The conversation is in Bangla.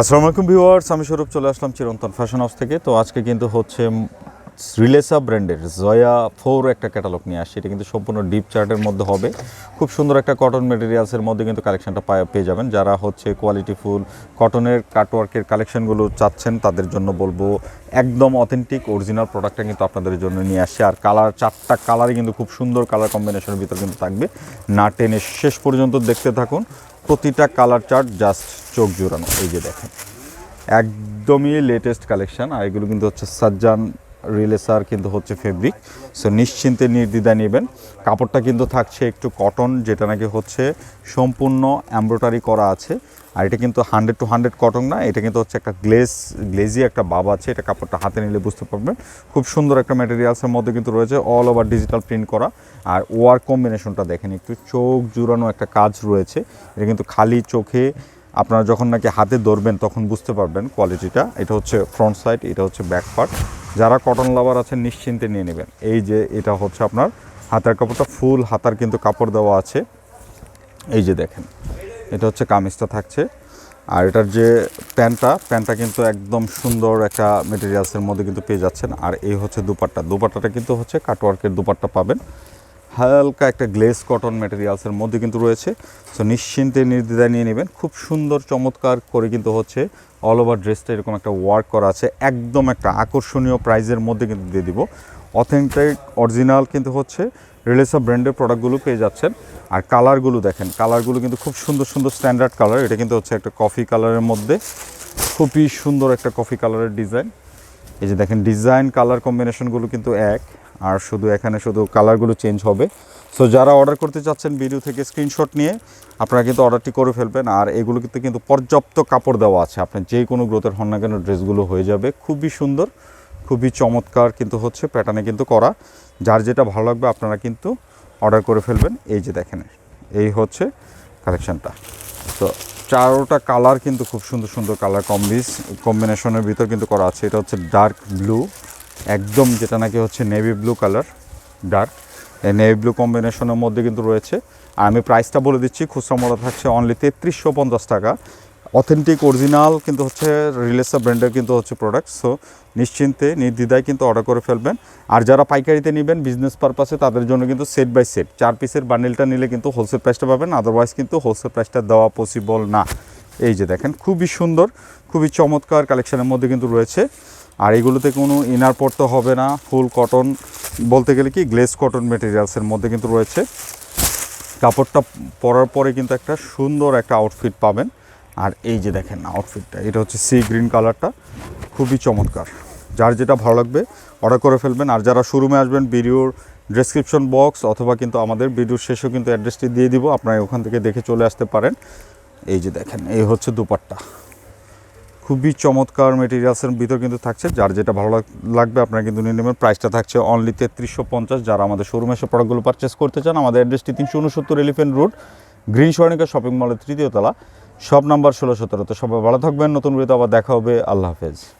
আসসালামু আলাইকুম ভিউয়ার্স, আমি স্বরূপ চলে আসলাম চিরন্তন ফ্যাশন হাউস থেকে। তো আজকে কিন্তু হচ্ছে রিলেসা ব্র্যান্ডের জয়া ফোর একটা ক্যাটালগ নিয়ে আসছে। এটা কিন্তু সম্পূর্ণ ডিপ চার্টের মধ্যে হবে। খুব সুন্দর একটা কটন মেটেরিয়ালসের মধ্যে কিন্তু কালেকশনটা পেয়ে যাবেন। যারা হচ্ছে কোয়ালিটি ফুল কটনের কাটওয়ার্কের কালেকশনগুলো চাচ্ছেন, তাদের জন্য বলব একদম অথেন্টিক অরিজিনাল প্রোডাক্টটা কিন্তু আপনাদের জন্য নিয়ে আসছে। আর কালার চারটা কালারই কিন্তু খুব সুন্দর কালার কম্বিনেশনের ভিতর কিন্তু থাকবে। না টেনে শেষ পর্যন্ত দেখতে থাকুন। প্রতিটা কালার চার্ট জাস্ট চোখ জোড়ানো। এই যে দেখেন, একদমই লেটেস্ট কালেকশান আর এগুলো কিন্তু হচ্ছে সাজ্জান রিলেসার কিন্তু হচ্ছে ফেব্রিক। সো নিশ্চিন্তে নির্দ্বিধায় নেবেন। কাপড়টা কিন্তু থাকছে একটু কটন, যেটা নাকি হচ্ছে সম্পূর্ণ এমব্রয়ডারি করা আছে। আর এটা কিন্তু হান্ড্রেড টু হান্ড্রেড কটন না, এটা কিন্তু হচ্ছে একটা গ্লেজ, গ্লেজি একটা বাব আছে, এটা কাপড়টা হাতে নিলে বুঝতে পারবেন। খুব সুন্দর একটা ম্যাটেরিয়ালসের মধ্যে কিন্তু রয়েছে অল ওভার ডিজিটাল প্রিন্ট করা। আর ওয়ার কম্বিনেশনটা দেখেন, একটু চোখ জুড়ানো একটা কাজ রয়েছে। এটা কিন্তু খালি চোখে আপনারা যখন নাকি হাতে ধরবেন, তখন বুঝতে পারবেন কোয়ালিটিটা এটা হচ্ছে ফ্রন্ট সাইড এটা হচ্ছে ব্যাক পার্ট যারা কটন লাভার আছেন, নিশ্চিন্তে নিয়ে নেবেন। এই যে এটা হচ্ছে আপনার হাতার কাপড়টা, ফুল হাতার কিন্তু কাপড় দেওয়া আছে। এই যে দেখেন, এটা হচ্ছে কামিজটা থাকছে। আর এটার যে প্যান্টটা প্যান্টটা কিন্তু একদম সুন্দর একটা মেটেরিয়ালসের মধ্যে কিন্তু পেয়ে যাচ্ছেন। আর এই হচ্ছে দুপাট্টা। দুপাট্টাটা কিন্তু হচ্ছে কাটওয়ার্কের দুপাট্টা পাবেন। হালকা একটা গ্লেস কটন ম্যাটেরিয়ালসের মধ্যে কিন্তু রয়েছে। সো নিশ্চিন্তে নির্দ্বিধায় নিয়ে নেবেন। খুব সুন্দর, চমৎকার করে কিন্তু হচ্ছে অল ওভার ড্রেসটা এরকম একটা ওয়ার্ক করা আছে। একদম একটা আকর্ষণীয় প্রাইজের মধ্যে কিন্তু দিয়ে দিব। অথেন্টিক অরিজিনাল কিন্তু হচ্ছে রিলেসা ব্র্যান্ডের প্রোডাক্টগুলো পেয়ে যাচ্ছেন। আর কালারগুলো দেখেন কালারগুলো কিন্তু খুব সুন্দর সুন্দর স্ট্যান্ডার্ড কালার এটা কিন্তু হচ্ছে একটা কফি কালারের মধ্যে। খুবই সুন্দর একটা কফি কালারের ডিজাইন এই যে দেখেন ডিজাইন কালার কম্বিনেশনগুলো কিন্তু এক। আর শুধু এখানে শুধু কালারগুলো চেঞ্জ হবে। সো যারা অর্ডার করতে চাচ্ছেন ভিডিও থেকে স্ক্রিনশট নিয়ে, আপনারা কিন্তু অর্ডারটি করে ফেলবেন। আর এগুলো কিন্তু কিন্তু পর্যাপ্ত কাপড় দেওয়া আছে। আপনি যে কোনো গ্রোথের হন না কেন ড্রেসগুলো হয়ে যাবে। খুবই সুন্দর, খুবই চমৎকার কিন্তু হচ্ছে প্যাটার্নে কিন্তু করা। যার যেটা ভালো লাগবে, আপনারা কিন্তু অর্ডার করে ফেলবেন। এই যে দেখেন, এই হচ্ছে কালেকশানটা তো চারোটা কালার কিন্তু খুব সুন্দর সুন্দর কালার কম্বিস কম্বিনেশনের ভিতর কিন্তু করা আছে। এটা হচ্ছে ডার্ক ব্লু একদম যেটা নাকি হচ্ছে নেভি ব্লু কালার ডার্ক এই নেভি ব্লু কম্বিনেশনের মধ্যে কিন্তু রয়েছে। আর আমি প্রাইসটা বলে দিচ্ছি, খুচরা মোড়া থাকছে অনলি তেত্রিশশো পঞ্চাশ টাকা। অথেন্টিক অরিজিনাল কিন্তু হচ্ছে রিলেসা ব্র্যান্ডের কিন্তু হচ্ছে প্রোডাক্ট সো নিশ্চিন্তে, নির্দ্বিধায় কিন্তু অর্ডার করে ফেলবেন। আর যারা পাইকারিতে নেবেন বিজনেস পারপাসে তাদের জন্য কিন্তু সেট বাই সেট চার পিসের বান্ডেলটা নিলে কিন্তু হোলসেল প্রাইসটা পাবেন আদারওয়াইজ কিন্তু হোলসেল প্রাইসটা দেওয়া পসিবল না। এই যে দেখেন, খুবই সুন্দর, খুবই চমৎকার কালেকশানের মধ্যে কিন্তু রয়েছে। আর এগুলোতে কোনো ইনার পড়তে হবে না ফুল কটন বলতে গেলে কি গ্লেস কটন মেটেরিয়ালসের মধ্যে কিন্তু রয়েছে। কাপড়টা পরার পরে কিন্তু একটা সুন্দর একটা আউটফিট পাবেন। আর এই যে দেখেন আউটফিটটা এটা হচ্ছে সি গ্রিন কালারটা খুবই চমৎকার। যার যেটা ভালো লাগবে অর্ডার করে ফেলবেন। আর যারা শোরুমে আসবেন, ভিডিওর ডেসক্রিপশন বক্স অথবা কিন্তু আমাদের ভিডিওর শেষেও কিন্তু অ্যাড্রেসটি দিয়ে দিব। আপনারা ওখান থেকে দেখে চলে আসতে পারেন। এই যে দেখেন, এই হচ্ছে দুপাট্টা। খুবই চমৎকার মেটেরিয়ালসের ভিতর কিন্তু থাকছে, যার যেটা ভালো লাগ- লাগবে আপনারা কিন্তু নিয়ে নেবেন। প্রাইসটা থাকছে অনলি তেত্রিশশো পঞ্চাশ, যারা আমাদের শোরুমে এসে প্রোডাক্টগুলো পারচেস করতে চান, আমাদের অ্যাড্রেসটি তিনশো উনসত্তর এলিফেন্ট রোড গ্রিন সরণিকা শপিং মলের তৃতীয় তলা। সব নাম্বার ষোলো সতেরো। তো সবাই ভালো থাকবেন, নতুন ভিডিওতে আবার দেখা হবে। আল্লাহ হাফেজ।